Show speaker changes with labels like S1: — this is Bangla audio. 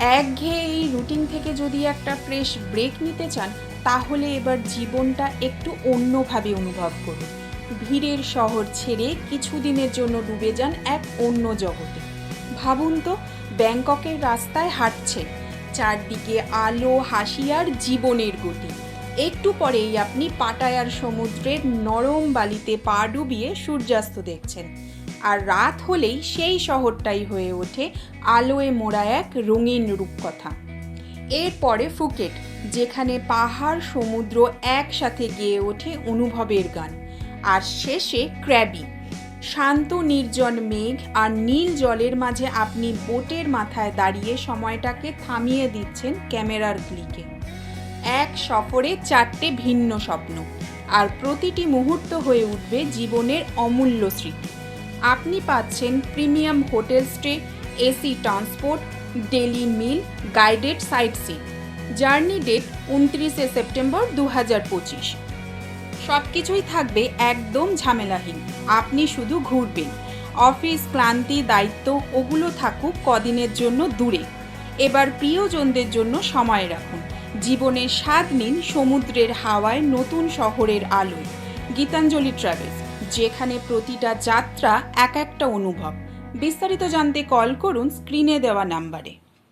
S1: একঘেয়ে রুটিন থেকে যদি একটা ফ্রেশ ব্রেক নিতে চান, তাহলে এবার জীবনটা একটু অন্যভাবে অনুভব করুন। ভিড়ের শহর ছেড়ে কিছুদিনের জন্য ডুবে যান এক অন্য জগতে। ভাবুন তো, ব্যাংককের রাস্তায় হাঁটছে চারদিকে আলো, হাসি আর জীবনের গতি। একটু পরেই আপনি পাটায়ার সমুদ্রের নরম বালিতে পা ডুবিয়ে সূর্যাস্ত দেখছেন। আর রাত হলেই সেই শহরটাই হয়ে ওঠে আলোয় মোড়া এক রঙিন রূপকথা। এরপরে ফুকেট, যেখানে পাহাড়, সমুদ্র একসাথে গেয়ে ওঠে অনুভবের গান। আর শেষে ক্র্যাবি, শান্ত নির্জন মেঘ আর নীল জলের মাঝে আপনি বোটের মাথায় দাঁড়িয়ে সময়টাকে থামিয়ে দিচ্ছেন ক্যামেরার ক্লিকে। এক সফরে চারটে ভিন্ন স্বপ্ন, আর প্রতিটি মুহূর্ত হয়ে উঠবে জীবনের অমূল্য স্মৃতি। আপনি পাচ্ছেন premium hotel stay AC transport daily meal, guided sightseeing. Journey date উনত্রিশে সেপ্টেম্বর দু হাজার পঁচিশ। সব কিছুই থাকবে একদম ঝামেলাহীন। আপনি শুধু ঘুরবেন। অফিস, ক্লান্তি, দায়িত্ব, ওগুলো থাকুক কদিনের জন্য দূরে। এবার প্রিয়জনদের জন্য সময় রাখুন। জীবনের স্বাদ নিন সমুদ্রের হাওয়ায় নতুন শহরের আলোয়। গীতাঞ্জলি ট্রাভেলস যেখানে প্রতিটা যাত্রা এক একটা অনুভব। বিস্তারিত জানতে কল করুন স্ক্রিনে দেওয়া নাম্বারে